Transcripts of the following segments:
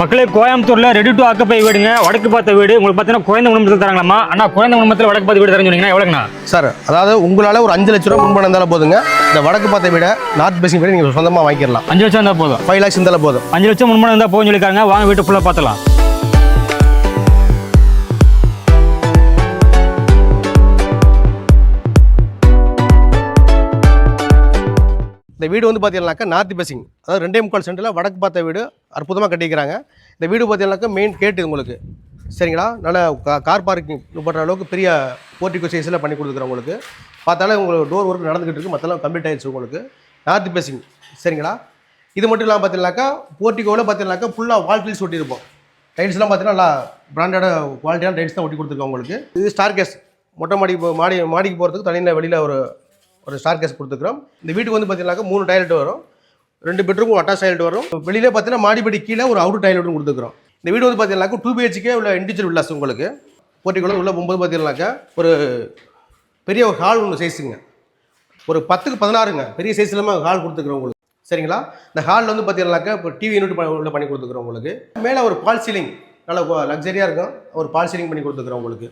மக்களே கோயம்புத்தூர்ல ready to ஆக்கப்பை வீடுங்க. வடக்கு பார்த்த வீடு. உங்களுக்கு பார்த்தீங்கன்னா குறைந்த குடும்பத்தில் தராங்களாமா அண்ணா குறைந்த குடும்பத்தில் வடக்கு பார்த்த வீடு சொன்னீங்கன்னா எவ்வளோங்கண்ணா சார் அதாவது உங்களால் ஒரு அஞ்சு லட்ச ரூபா முன்பணம் இருந்தாலும் போதுங்க. இந்த வடக்கு பார்த்த விட நார்த் பேசிங் வீடு நீங்கள் சொந்தமாக வாங்கிக்கலாம் அஞ்சு லட்சம் இருந்தால் போதும். ஃபைவ் லேக்ஸ் இருந்தாலும் போதும். அஞ்சு லட்சம் முன்மணம் இருந்தால் போகும் சொல்லியிருக்காங்க. வாங்க வீட்டு ஃபுல்லாக பார்த்தலாம் இந்த வீடு வந்து பார்த்தீங்கன்னாக்கா நார்த் பேசிங் அதாவது ரெண்டே முக்கால் சென்டரில் வடக்கு பார்த்த வீடு அற்புதமாக கட்டிக்கிறாங்க இந்த வீடு பார்த்தீங்கன்னாக்கா மெயின் கேட்டு உங்களுக்கு. சரிங்களா? நல்ல கா- கார் பார்க்கிங் பண்ணுற அளவுக்கு பெரிய போர்ட்டிகோ சைஸில் பண்ணி கொடுத்துக்கிறோம் உங்களுக்கு பார்த்தாலே உங்களுக்கு டோர் ஒர்க் நடந்துக்கிட்டு இருக்கு. மற்றெல்லாம் கம்ப்ளீட் ஆயிடுச்சு உங்களுக்கு. நார்த் பேசிங் சரிங்களா? இது மட்டும் இல்லாமல் பார்த்தீங்கன்னாக்கா போர்ட்டிகோவில் பார்த்தீங்கன்னாக்கா ஃபுல்லாக வால் டைல்ஸ் ஒட்டியிருப்போம். டைல்ஸ்லாம் பார்த்தீங்கன்னா நல்லா பிராண்டட் குவாலிட்டியான டைல்ஸ் தான் ஒட்டி கொடுத்துருக்கோம் உங்களுக்கு. இது ஸ்டார் கேஸ் மொட்டை மாடி போ- மாடி மாடிக்கு போகிறதுக்கு தனியில் வெளியில் ஒரு ஒரு ஸ்டார் கேஸ் கொடுத்துக்கிறோம் இந்த வீட்டுக்கு வந்து பார்த்தீங்கன்னாக்கா மூணு டாய்லெட் வரும். ரெண்டு பெட்ரூம் அட்டாச் டாய்லெட் வரும். வெளியிலே பார்த்தீங்கன்னா மாடிப்படி கீழே ஒரு அவுட் டாய்லெட்டும் கொடுத்துக்கிறோம் இந்த வீடு வந்து பார்த்தீங்கன்னாக்கா டூ பிஹெச்கே உள்ள இண்டிவிஜுவல் வில்லாஸ் உங்களுக்கு. போட்டிக்குள்ள உள்ள போகும்போது பார்த்தீங்கன்னாக்கா ஒரு பெரிய ஒரு ஹால் ஒன்று சைஸுங்க ஒரு பத்துக்கு பதினாறுங்க. பெரிய சைஸ் இல்லாமல் ஹால் கொடுத்துக்கிறோம் உங்களுக்கு. சரிங்களா? இந்த ஹாலில் வந்து பார்த்தீங்கன்னாக்கா இப்போ டிவி யூனிட் உள்ள பண்ணி கொடுத்துக்கிறோம் உங்களுக்கு. மேலே ஒரு பால் சீலிங் நல்லா லக்ஸரியாக இருக்கும். ஒரு பால் சீலிங் பண்ணி கொடுத்துக்கிறோம் உங்களுக்கு.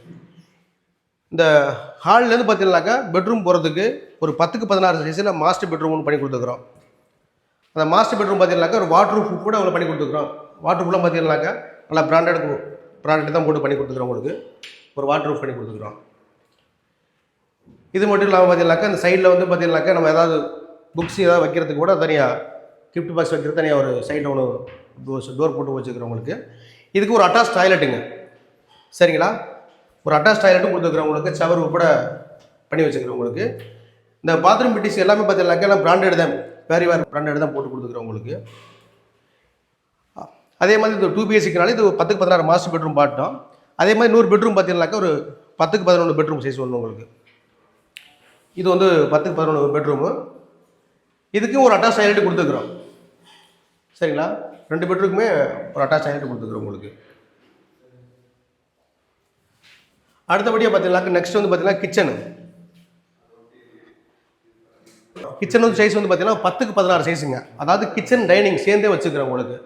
இந்த ஹால்லேருந்து பார்த்தீங்கன்னாக்கா பெட்ரூம் போகிறதுக்கு ஒரு பத்துக்கு பதினாறு சைஸில் மாஸ்டர் பெட்ரூம் ஒன்று பண்ணி கொடுத்துருக்குறோம். அந்த மாஸ்டர் பெட்ரூம் பார்த்தீங்கன்னாக்கா ஒரு வாட்டர் ப்ரூஃப் கூட அவ்வளோ பண்ணி கொடுத்துருக்குறோம். வாட்டர் ப்ரூஃப்லாம் பார்த்தீங்கன்னாக்கா நல்லா பிராண்டட் ப்ராடக்ட் தான் போட்டு பண்ணி கொடுத்துருக்குறோம் உங்களுக்கு ஒரு வாட்டர் ப்ரூஃப் பண்ணி கொடுத்துருக்குறோம். இது மட்டும் இல்லாமல் பார்த்தீங்கன்னாக்கா இந்த சைடில் வந்து பார்த்தீங்கன்னாக்கா நம்ம ஏதாவது புக்ஸ் ஏதாவது வைக்கிறதுக்கு கூட தனியாக கிஃப்ட் பாக்ஸ் வைக்கிறது தனியாக ஒரு சைடில் ஒன்று டோர் போட்டு வச்சுக்கிறோம் உங்களுக்கு இதுக்கு ஒரு அட்டாச் டாய்லெட்டுங்க சரிங்களா? ஒரு அட்டாச் டாய்லெட்டும் கொடுத்துருக்குறவங்களுக்கு ஷவர் உட்பட பண்ணி வச்சுக்கிறோம் உங்களுக்கு இந்த பாத்ரூம் பிட்டிஸ் எல்லாமே பார்த்தீங்கன்னாக்கா எல்லாம் பிராண்டட் தான். வேறு வேறு பிராண்டட் தான் போட்டு கொடுத்துக்கிறோம் உங்களுக்கு அதே மாதிரி இந்த டூ பிஎஸ்சிக்குனால இது பத்துக்கு பதினாறு மாஸ்டர் பெட்ரூம் பாட்டோம். அதே மாதிரி நூறு பெட்ரூம் பார்த்தீங்கன்னாக்கா ஒரு பத்துக்கு பதினொன்று பெட்ரூம் சைஸ் ஒன்று உங்களுக்கு. இது வந்து பத்துக்கு பதினொன்று பெட்ரூமு இதுக்கும் ஒரு அட்டாச் டாய்லெட் கொடுத்துருக்குறோம். சரிங்களா? ரெண்டு பெட்ரூமுமே ஒரு அட்டாச் டாய்லெட் கொடுத்துருக்குறோம் உங்களுக்கு. அடுத்தபடியாக பார்த்தீங்கன்னாக்கா நெக்ஸ்ட் வந்து பார்த்தீங்கன்னா கிச்சனு கிச்சன் வந்து சைஸ் வந்து பார்த்தீங்கன்னா பத்துக்கு பதினாறு சைஸுங்க அதாவது கிச்சன் டைனிங் சேர்ந்தே வச்சுக்கிறோம் உங்களுக்கு.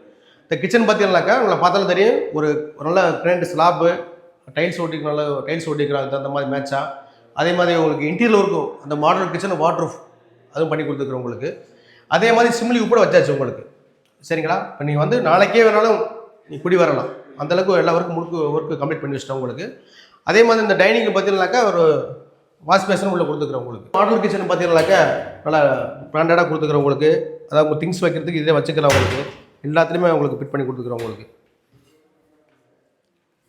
இந்த கிச்சன் பார்த்தீங்கன்னாக்கா உங்களை பார்த்தாலும் தெரியும். ஒரு நல்ல கிரேண்ட் ஸ்லாப்பு டைல்ஸ் ஒட்டிக்கு நல்ல டைல்ஸ் ஒட்டிக்கிறாங்க அந்த மாதிரி மேட்சாக அதே மாதிரி உங்களுக்கு இன்டீரியர் இருக்கும். அந்த மாடல் கிச்சன் வாட்டர் அதுவும் பண்ணி கொடுத்துருக்குறோம் உங்களுக்கு. அதே மாதிரி சிம்லி கூட வச்சாச்சு உங்களுக்கு. சரிங்களா? இப்போ நீங்கள் வந்து நாளைக்கே வேணாலும் நீ குடி வரலாம். அந்தளவுக்கு எல்லா ஒர்க்கும் முழுக்க ஒர்க்கு கம்ப்ளீட் பண்ணி வச்சிட்டோம் உங்களுக்கு. அதே மாதிரி இந்த டைனிங் பார்த்தீங்கன்னாக்கா ஒரு வாஷ் பேஷன் உள்ள கொடுத்துக்கிறோம் உங்களுக்கு. மாடல் கிச்சன் பார்த்தீங்கன்னாக்கா நல்லா பிராண்டடாக கொடுத்துக்கிறோம் உங்களுக்கு. அதாவது உங்கள் திங்ஸ் வைக்கிறதுக்கு இதே வச்சுக்கலாம் உங்களுக்கு. எல்லாத்துலேயுமே உங்களுக்கு ஃபிட் பண்ணி கொடுத்துக்கிறோம் உங்களுக்கு.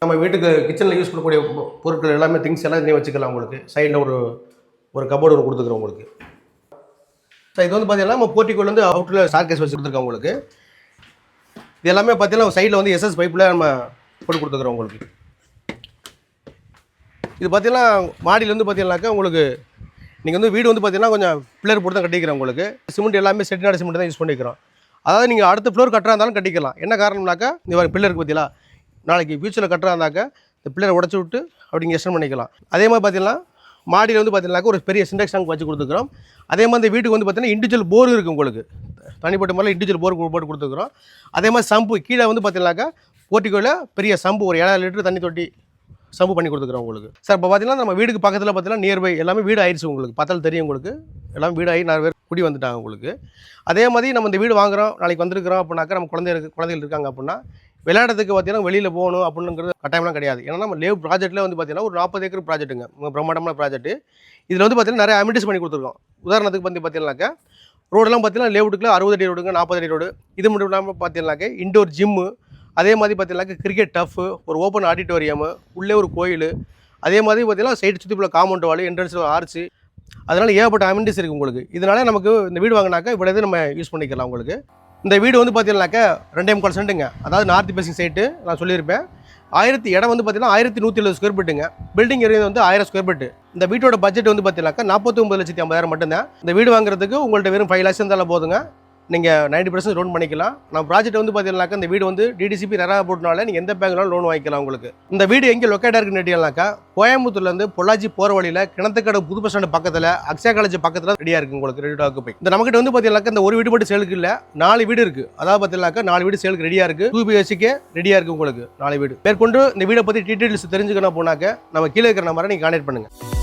நம்ம வீட்டுக்கு கிச்சனில் யூஸ் பண்ணக்கூடிய பொ- பொருட்கள் எல்லாமே திங்ஸ் எல்லாம் இதே வச்சுக்கலாம் உங்களுக்கு. சைடில் ஒரு ஒரு கபோர்டு ஒன்று கொடுத்துக்கிறோம் உங்களுக்கு. சார் இது வந்து பார்த்தீங்கன்னா நம்ம போர்ட்டிக்கோல் வந்து அவுட்டில் ஸ்டார் கேஸ் வச்சு உங்களுக்கு. இது எல்லாமே பார்த்தீங்கன்னா சைடில் வந்து எஸ்எஸ் பைப்பில் நம்ம போட்டு கொடுத்துக்கிறோம் உங்களுக்கு. இது பார்த்தீங்கன்னா மாடியில் வந்து பார்த்தீங்கன்னாக்கா உங்களுக்கு நீங்கள் வந்து வீடு வந்து பார்த்தீங்கன்னா கொஞ்சம் பிள்ளர் போட்டு தான் கட்டிக்கிறோம் உங்களுக்கு. சிமெண்ட் எல்லாமே செட்டிநாடு சிமெண்ட் தான் யூஸ் பண்ணிக்கிறோம். அதாவது நீங்கள் அடுத்த ஃப்ளோர் கட்டுறா இருந்தாலும் கட்டிக்கலாம். என்ன காரணம்னாக்கா இந்த பில்லருக்கு பார்த்தீங்களா நாளைக்கு ஃபியூச்சரில் கட்டுறா இருந்தாக்கா இந்த பில்லரை உடச்சி விட்டு அப்படி நீங்கள் பண்ணிக்கலாம். அதே மாதிரி பார்த்தீங்கன்னா மாடியில் வந்து பார்த்தீங்கன்னாக்கா ஒரு பெரிய சிண்டெக்ஸ் டேங்க் வச்சு கொடுத்துக்கிறோம். அதே மாதிரி இந்த வீட்டுக்கு வந்து பார்த்தீங்கன்னா இண்டிவிஜுவல் போர் இருக்குது உங்களுக்கு. தனிப்பட்ட முறையில் இண்டிவிஜுவல் போர் போட்டு கொடுத்துக்கிறோம். அதே மாதிரி சம்பு கீழே வந்து பார்த்தீங்கன்னாக்கா போர்ட்டிக்கோவில் பெரிய சம்பு ஒரு ஏழாயிரம் லிட்டர் தண்ணி தொட்டி சம்பு பண்ணி கொடுத்துக்குறோம் உங்களுக்கு. சார் இப்போ பார்த்தீங்கன்னா நம்ம வீடுக்கு பக்கத்தில் பார்த்தீங்கன்னா நியர்பை எல்லாமே வீடு ஆயிடுச்சு உங்களுக்கு. பார்த்தாலும் தெரியும் உங்களுக்கு. எல்லாம் வீடு ஆகி நிறைய பேர் குடி வந்துட்டாங்க உங்களுக்கு. அதே மாதிரி நம்ம இந்த வீடு வாங்குறோம் நாளைக்கு வந்திருக்கிறோம் அப்படின்னாக்கா நம்ம குழந்தை இருக்கு குழந்தைகள் இருக்காங்க அப்படின்னா விளையாடுறதுக்கு பார்த்தீங்கன்னா வெளியில் போகணும் அப்படிங்கிறது கட்டாயம்லாம் கிடையாது. ஏன்னா நம்ம லேவ் ப்ராஜெக்ட்டில் வந்து பார்த்தீங்கன்னா ஒரு நாற்பது ஏக்கர் ப்ராஜெக்ட்டுங்க பிரம்மாண்டமான ப்ராஜெக்ட் இதில் வந்து பார்த்தீங்கன்னா நிறைய அமிட்டிஸ் பண்ணி கொடுத்துருக்கோம். உதாரணத்துக்கு வந்து பார்த்தீங்கன்னாக்கா ரோடெல்லாம் பார்த்தீங்கன்னா லேவுட்டுக்குள்ள அறுபது அடி ரோடுங்க நாற்பது அடி ரோடு இது மட்டும் இல்லாமல் பார்த்தீங்கன்னாக்கா இண்டோர் ஜிம்மு அதே மாதிரி பார்த்தீங்கன்னாக்கா கிரிக்கெட் டஃப்பு ஒரு ஓப்பன் ஆடிட்டோரியமு உள்ளே ஒரு கோயில். அதே மாதிரி பார்த்தீங்கன்னா சைடு சுற்றி உள்ள காம்பவுண்ட் வால் என்ட்ரன்ஸில் ஆர்ச்சு அதனால் ஏகப்பட்ட அமெண்டிஸ் இருக்குது உங்களுக்கு. இதனால் நமக்கு இந்த வீடு வாங்கினாக்கா இவ்வளோ நம்ம யூஸ் பண்ணிக்கலாம் உங்களுக்கு. இந்த வீடு வந்து பார்த்தீங்கன்னாக்கா ரெண்டே முக்கால் சென்ட்டுங்க. அதாவது நார்த் பேசிங் சைட்டு நான் சொல்லியிருப்பேன். ஆயிரத்தி இடம் வந்து பார்த்தீங்கன்னா ஆயிரத்தி நூற்றி எழுபது ஸ்கொயர் ஃபீட்டுங்க பில்டிங் ஏரியா வந்து ஆயிரம் ஸ்கொயர் ஃபீட்டு இந்த வீட்டோட பட்ஜெட் வந்து பார்த்தீங்கன்னாக்கா நாற்பத்தி ஒம்பது லட்சத்தி ஐம்பதாயிரம் மட்டும்தான். இந்த வீடு வாங்குறதுக்கு உங்கள்கிட்ட வெறும் ஃபைவ் லேக்ஸ் இருந்தாலும் போதுங்க. நீங்கள் நைன்டி பர்சன்ட் லோன் பண்ணிக்கலாம். நம்ம ப்ராஜெக்ட் வந்து பார்த்தீங்கன்னாக்கா இந்த வீடு வந்து டிடிசிபி ரெரா போட்டனால நீங்கள் எந்த பேங்க்னாலும் லோன் வாங்கிக்கலாம் உங்களுக்கு. இந்த வீடு எங்கே லொக்கேட்டாக இருக்குன்னு கேட்டீங்கன்னாக்கா கோயம்புத்தூர்லேருந்து பொள்ளாச்சி போகிற வழியில் கிணத்துக்கடை புது பஸ் ஸ்டாண்டு பக்கத்தில் அக்ஷயா காலேஜ் பக்கத்தில் ரெடியாக இருக்குது உங்களுக்கு ரெடி டாக்கு போய் இந்த நம்மகிட்ட வந்து பார்த்தீங்கன்னாக்கா இந்த ஒரு வீடு மட்டும் சேலுக்கு இல்லை நாலு வீடு இருக்குது அதாவது பார்த்தீங்கன்னாக்கா நாலு வீடு சேலுக்கு ரெடியாக இருக்குது டூ பிஹெச்கே ரெடியாக இருக்குது உங்களுக்கு நாலு வீடு. மேற்கொண்டு இந்த வீடை பற்றி டீட்டெயில்ஸ் தெரிஞ்சுக்கணும் போனாக்க நம்ம கீழே இருக்கிற நம்பரை நீங்கள் கான்டாக்ட் பண்ணுங்கள்